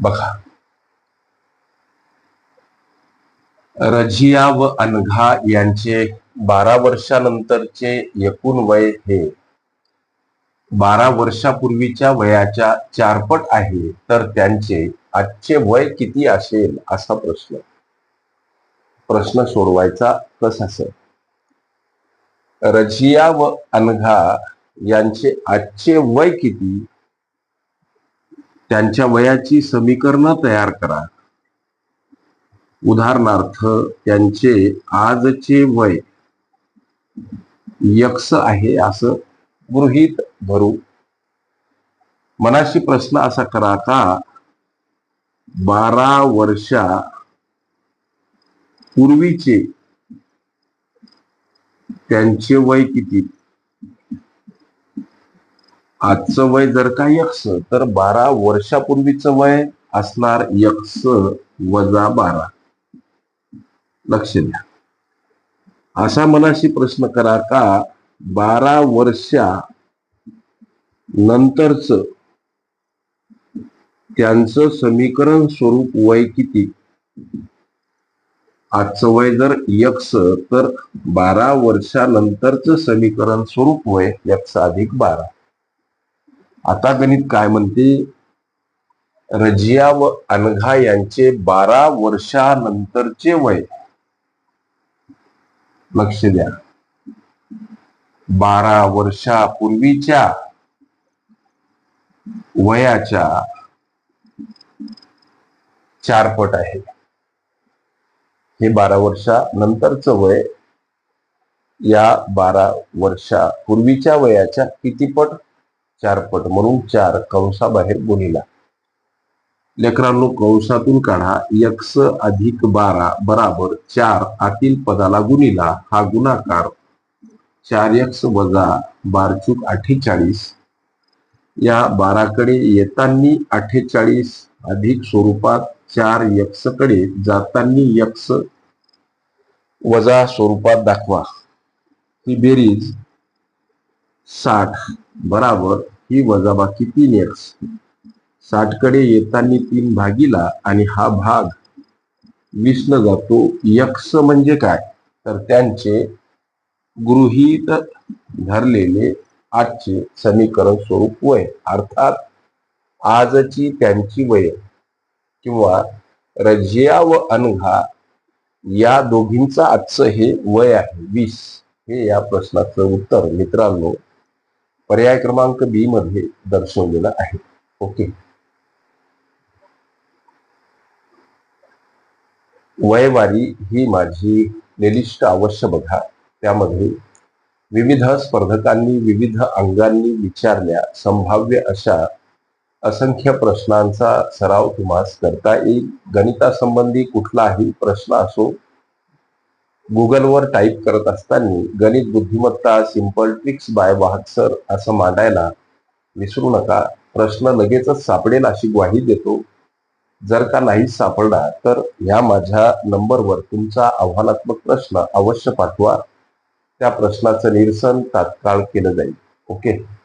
बघा. रझिया व अनघा यांचे बारा वर्षानंतरचे एकूण वय हे बारा वर्षापूर्वीच्या वयाच्या चारपट आहे. तर त्यांचे आजचे वय किती असेल असा प्रश्न. प्रश्न सोडवायचा कसा असेल? रझिया व अनघा यांचे आजचे वय किती? त्यांच्या वयाची समीकरणं तयार करा. उदाहरणार्थ त्यांचे आजचे वय यक्ष आहे असं गृहित धरू. मनाशी प्रश्न असा करा का बारा वर्षा पूर्वीचे त्यांचे वय किती? आजचं वय जर का यक्स तर बारा वर्षापूर्वीचं वय असणार यक्ष वजा बारा. लक्ष द्या. असा मनाशी प्रश्न करा का बारा वर्षा नंतरच त्यांचं समीकरण स्वरूप वय किती? आजचं वय जर यक्स तर बारा वर्षानंतरच समीकरण स्वरूप वय यक्ष अधिक बारा. आता गणित काय म्हणते? रजिया व अनघा यांचे बारा वर्षानंतरचे वय. लक्ष द्या. बारा वर्षापूर्वीच्या वयाच्या चारपट आहे. हे बारा वर्षानंतरचं वय या बारा वर्षापूर्वीच्या वयाच्या किती पट चार पट म्हणून चार कंसाबाहेर गुणिला. लेकरांनो कंसातून काढा यक्स अधिक बारा बराबर चार आतील पदाला गुणिला. हा गुणाकार चार यक्स वजा बारचूक अठ्ठेचाळीस. या बाराकडे येतानी अठ्ठेचाळीस अधिक स्वरूपात चार यक्सकडे जातानी यक्स वजा स्वरूपात दाखवा. ही बेरीज साठ बराबर ही वजाबाकी तीन एक्स साठकडे येताना तीन भागीला आणि हा भाग वीस न जातो यक्स म्हणजे काय? तर त्यांचे गृहीत धरलेले आजचे समीकरण स्वरूप वय. अर्थात आजची त्यांची वय किंवा रजिया व अनघा या दोघींचा आजचं हे वय आहे वीस. हे या प्रश्नाचं उत्तर मित्रांनो पर्याय क्रमांक बी मध्ये दर्शवलेला आहे. ओके वयवारी ही माझी प्लेलिस्ट अवश्य बघा. त्यामध्ये विविध स्पर्धकांनी विविध अंगांनी विचारल्या संभाव्य अशा असंख्य प्रश्नांचा सराव तुम्हाला करता येईल. गणितासंबंधी कुठलाही प्रश्न असो गुगलवर टाईप करत असताना गणित बुद्धिमत्ता सिंपल ट्रिक्स बाय वाहक सर असं मांडायला विसरू नका. प्रश्न लगेचच सापडेल अशी ग्वाही देतो. जर का नाही सापडला तर ह्या माझ्या नंबरवर तुमचा आव्हानात्मक प्रश्न अवश्य पाठवा. त्या प्रश्नाचं निरसन तात्काळ केलं जाईल. ओके?